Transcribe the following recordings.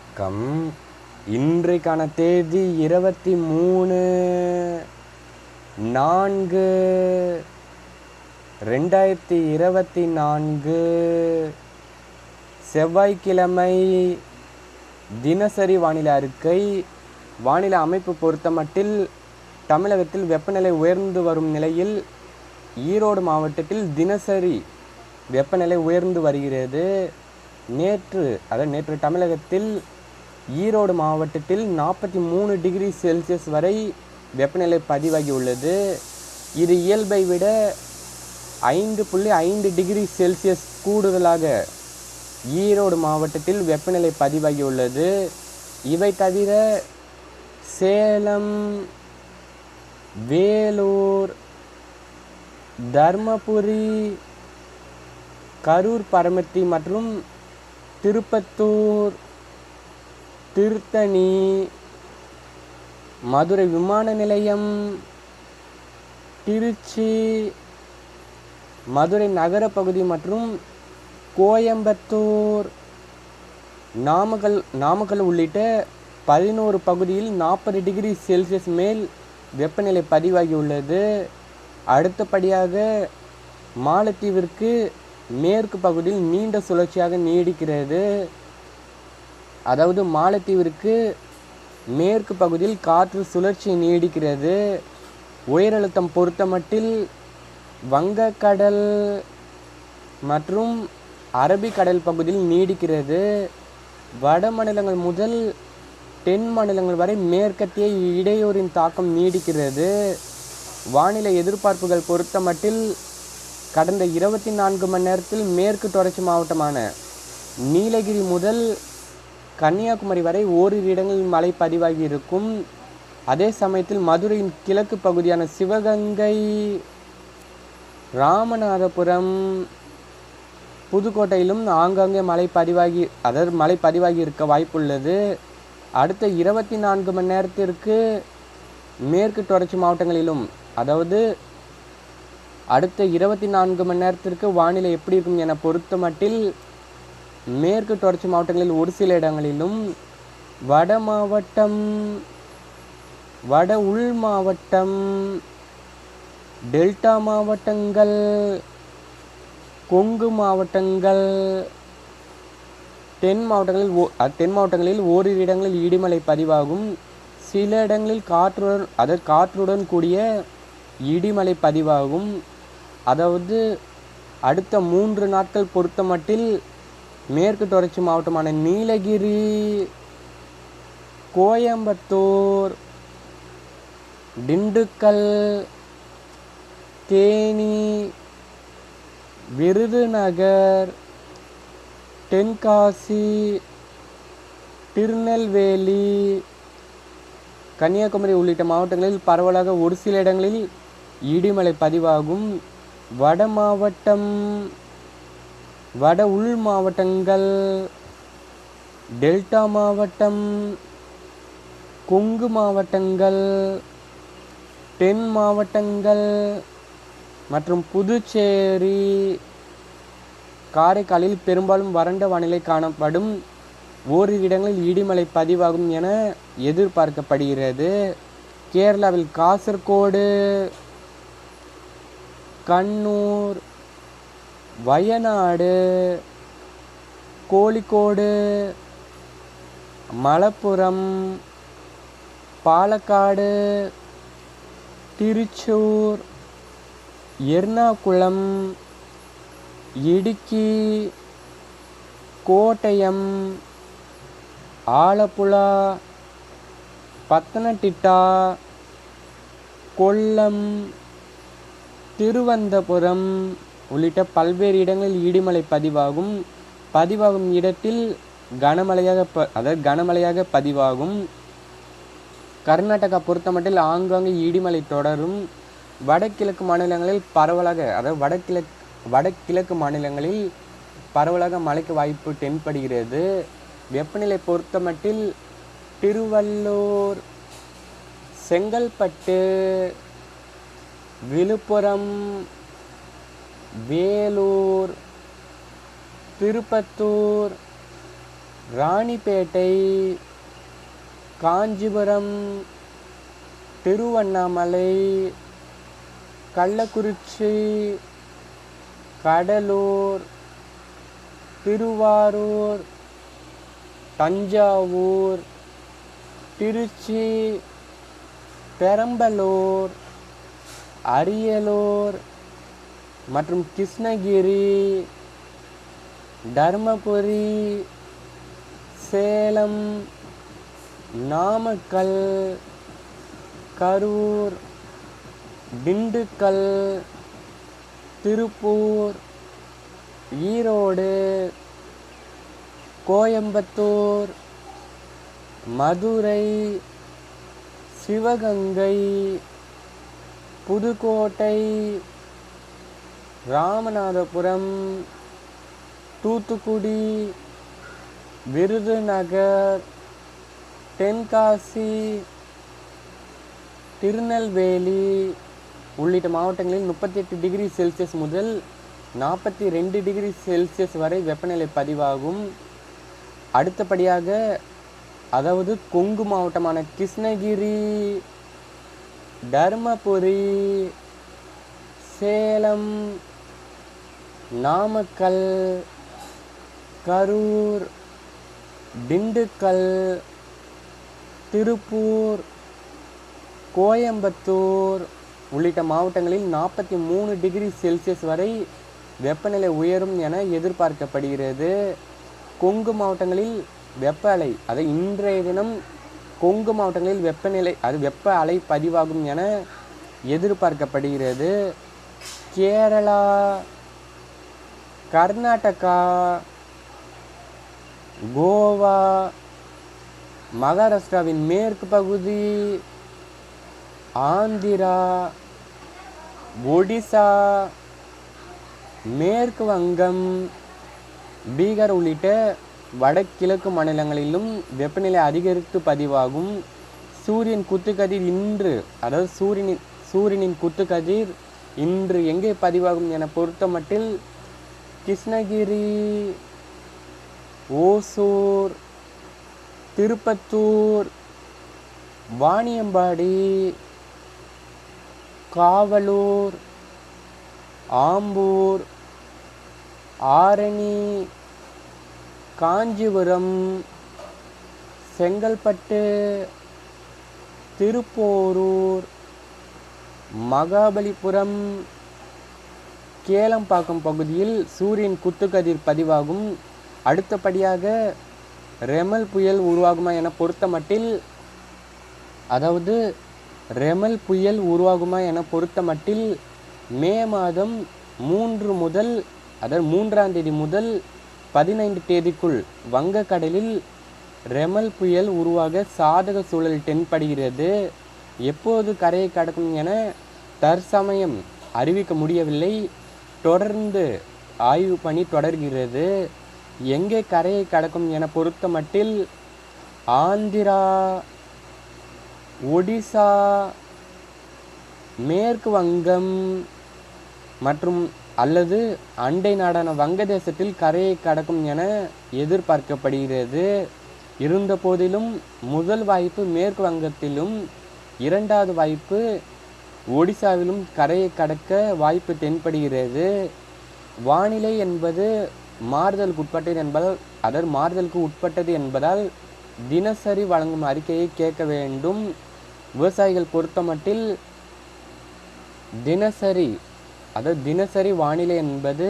வணக்கம். இன்றைக்கான தேதி இருபத்தி மூணு நான்கு ரெண்டாயிரத்தி இருபத்தி நான்கு. செவ்வாய்க்கிழமை தினசரி வானிலை அறிக்கை. வானிலை அமைப்பு பொறுத்தமட்டில் தமிழகத்தில் வெப்பநிலை உயர்ந்து வரும் நிலையில் ஈரோடு மாவட்டத்தில் தினசரி வெப்பநிலை உயர்ந்து வருகிறது. நேற்று அதாவது நேற்று தமிழகத்தில் ஈரோடு மாவட்டத்தில் நாற்பத்தி மூணு டிகிரி செல்சியஸ் வரை வெப்பநிலை பதிவாகியுள்ளது இது இயல்பை விட ஐந்து புள்ளி ஐந்து டிகிரி செல்சியஸ் கூடுதலாக ஈரோடு மாவட்டத்தில் வெப்பநிலை பதிவாகியுள்ளது இவை தவிர சேலம் வேலூர் தர்மபுரி கரூர் பரமத்தி மற்றும் திருப்பத்தூர் திருத்தணி மதுரை விமான நிலையம் திருச்சி மதுரை நகர பகுதி மற்றும் கோயம்புத்தூர் நாமக்கல் நாமக்கல் உள்ளிட்ட பதினோரு பகுதியில் நாற்பது டிகிரி செல்சியஸ் மேல் வெப்பநிலை பதிவாகியுள்ளது. அடுத்தபடியாக மாலத்தீவிற்கு மேற்கு பகுதியில் நீண்ட சுழற்சியாக நீடிக்கிறது. அதாவது மாலத்தீவிற்கு மேற்கு பகுதியில் காற்று சுழற்சி நீடிக்கிறது. உயரழுத்தம் பொறுத்தமட்டில் வங்கக்கடல் மற்றும் அரபிக்கடல் பகுதியில் நீடிக்கிறது. வட மாநிலங்கள் முதல் தென் மாநிலங்கள் வரை மேற்கத்திய இடையூறின் தாக்கம் நீடிக்கிறது. வானிலை எதிர்பார்ப்புகள் பொறுத்தமட்டில் கடந்த இருபத்தி நான்கு மணி நேரத்தில் மேற்கு தொடர்ச்சி மாவட்டமான நீலகிரி முதல் கன்னியாகுமரி வரை ஓரிரு இடங்களில் மழை பதிவாகி இருக்கும். அதே சமயத்தில் மதுரையின் கிழக்கு பகுதியான சிவகங்கை ராமநாதபுரம் புதுக்கோட்டையிலும் ஆங்காங்கே மழை பதிவாகி அதாவது மழை பதிவாகி இருக்க வாய்ப்புள்ளது. அடுத்த இருபத்தி நான்கு மணி நேரத்திற்கு மேற்கு தொடர்ச்சி மாவட்டங்களிலும் அதாவது அடுத்த இருபத்தி நான்கு மணி நேரத்திற்கு வானிலை எப்படி இருக்கும் என பொறுத்த மட்டில் மேற்கு தொடர்ச்சி மாவட்டங்களில் ஒரு சில இடங்களிலும் வட மாவட்டம் வட உள் மாவட்டம் டெல்டா மாவட்டங்கள் கொங்கு மாவட்டங்கள் தென் மாவட்டங்களில் ஓ தென் மாவட்டங்களில் ஓரிரு இடங்களில் இடிமலை பதிவாகும். சில இடங்களில் காற்றுடன் அதாவது காற்றுடன் கூடிய இடிமலை பதிவாகும். அதாவது அடுத்த மூன்று நாட்கள் பொறுத்தமட்டில் மேற்கு தொடர்ச்சி மாவட்டமான நீலகிரி கோயம்புத்தூர் திண்டுக்கல் தேனி விருதுநகர் தென்காசி திருநெல்வேலி கன்னியாகுமரி உள்ளிட்ட மாவட்டங்களில் பரவலாக ஒரு சில இடங்களில் இடிமலை பதிவாகும். வட மாவட்டம் வட உள் மாவட்டங்கள் டெல்டா மாவட்டம் கொங்கு மாவட்டங்கள் தென் மாவட்டங்கள் மற்றும் புதுச்சேரி காரைக்காலில் பெரும்பாலும் வறண்ட வானிலை காணப்படும் ஓரிரு இடங்களில் இடிமலை பதிவாகும் என எதிர்பார்க்கப்படுகிறது. கேரளாவில் காசர்கோடு கண்ணூர் வயநாடு கோழிக்கோடு மலப்புரம் பாலக்காடு திருச்சூர் எர்ணாகுளம் இடுக்கி கோட்டயம் ஆலப்புழா பத்தனட்டிட்டா கொல்லம் திருவந்தபுரம் உள்ளிட்ட பல்வேறு இடங்களில் இடிமலை பதிவாகும். பதிவாகும் இடத்தில் கனமழையாக ப அதாவது கனமழையாக பதிவாகும். கர்நாடகா பொறுத்தமட்டில் ஆங்காங்கே இடிமலை தொடரும். வடகிழக்கு மாநிலங்களில் பரவலாக அதாவது வடகிழக்கு வடகிழக்கு மாநிலங்களில் பரவலாக மழைக்கு வாய்ப்பு தென்படுகிறது. வெப்பநிலை பொறுத்தமட்டில் திருவள்ளூர் செங்கல்பட்டு விழுப்புரம் வேலூர் திருப்பத்தூர் ராணிப்பேட்டை காஞ்சிபுரம் திருவண்ணாமலை கள்ளக்குறிச்சி கடலூர் திருவாரூர் தஞ்சாவூர் திருச்சி பெரம்பலூர் அரியலூர் மற்றும் கிருஷ்ணகிரி தர்மபுரி சேலம் நாமக்கல் கரூர் திண்டுக்கல் திருப்பூர் ஈரோடு கோயம்புத்தூர் மதுரை சிவகங்கை புதுக்கோட்டை ராமநாதபுரம் தூத்துக்குடி விருதுநகர் தென்காசி திருநெல்வேலி உள்ளிட்ட மாவட்டங்களில் முப்பத்தி எட்டு டிகிரி செல்சியஸ் முதல் நாற்பத்தி ரெண்டு டிகிரி செல்சியஸ் வரை வெப்பநிலை பதிவாகும். அடுத்தபடியாக அதாவது கொங்கு மாவட்டமான கிருஷ்ணகிரி தர்மபுரி சேலம் நாமக்கல் கரூர் திண்டுக்கல் திருப்பூர் கோயம்புத்தூர் உள்ளிட்ட மாவட்டங்களில் நாற்பத்தி மூணு டிகிரி செல்சியஸ் வரை வெப்பநிலை உயரும் என எதிர்பார்க்கப்படுகிறது. கொங்கு மாவட்டங்களில் வெப்ப அலை அதை இன்றைய தினம் கொங்கு மாவட்டங்களில் வெப்பநிலை அது வெப்ப அலை பதிவாகும் என எதிர்பார்க்கப்படுகிறது. கேரளா கர்நாடகா கோவா மகாராஷ்டிராவின் மேற்கு பகுதி ஆந்திரா ஒடிசா மேற்கு வங்கம் பீகார் உள்ளிட்ட வடகிழக்கு மாநிலங்களிலும் வெப்பநிலை அதிகரித்து பதிவாகும். சூரியன் குத்துக்கதிர் இன்று அதாவது சூரியனின் சூரியனின் குத்துக்கதிர் இன்று எங்கே பதிவாகும் என பொறுத்தமட்டில் கிருஷ்ணகிரி ஓசூர் திருப்பத்தூர் வாணியம்பாடி காவலூர் ஆம்பூர் ஆரணி காஞ்சிபுரம் செங்கல்பட்டு திருப்போரூர் மகாபலிபுரம் கேளம்பாக்கம் பகுதியில் சூரியன் குத்துக்கதிர் பதிவாகும். அடுத்தபடியாக ரெமல் புயல் உருவாகுமா என பொறுத்தமட்டில் அதாவது ரெமல் புயல் உருவாகுமா என பொறுத்தமட்டில் மே மாதம் மூன்று முதல் அதாவது மூன்றாம் தேதி முதல் பதினைந்து தேதிக்குள் வங்கக்கடலில் ரெமல் புயல் உருவாக சாதக சூழல் தென்படுகிறது. எப்போது கரையை கடக்கும் என தற்சமயம் அறிவிக்க முடியவில்லை. தொடர்ந்து ஆய்வு பணி தொடர்கிறது. எங்கே கரையை கடக்கும் என பொறுத்தமட்டில் ஆந்திரா ஒடிசா மேற்கு வங்கம் மற்றும் அல்லது அண்டை நாடான வங்கதேசத்தில் கரையை கடக்கும் என எதிர்பார்க்கப்படுகிறது. இருந்த போதிலும் முதல் வாய்ப்பு மேற்கு வங்கத்திலும் இரண்டாவது வாய்ப்பு ஒடிசாவிலும் கரையை கடக்க வாய்ப்பு தென்படுகிறது. வானிலை என்பது மாறுதலுக்கு உட்பட்டது என்பதால் அதாவது மாறுதலுக்கு உட்பட்டது என்பதால் தினசரி வழங்கும் அறிக்கையை கேட்க வேண்டும். விவசாயிகள் பொறுத்தமட்டில் தினசரி அதாவது தினசரி வானிலை என்பது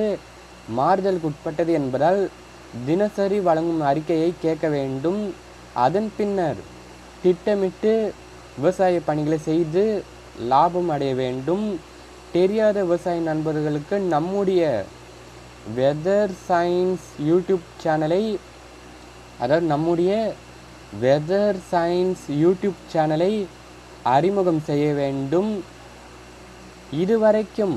மாறுதலுக்கு உட்பட்டது என்பதால் தினசரி வழங்கும் அறிக்கையை கேட்க வேண்டும். அதன் பின்னர் திட்டமிட்டு விவசாய பணிகளை செய்து லாபம் அடைய வேண்டும். தெரியாத விவசாய நண்பர்களுக்கு நம்முடைய வெதர் சயின்ஸ் யூடியூப் சேனலை அதாவது நம்முடைய வெதர் சயின்ஸ் யூடியூப் சேனலை அறிமுகம் செய்ய வேண்டும். இதுவரைக்கும்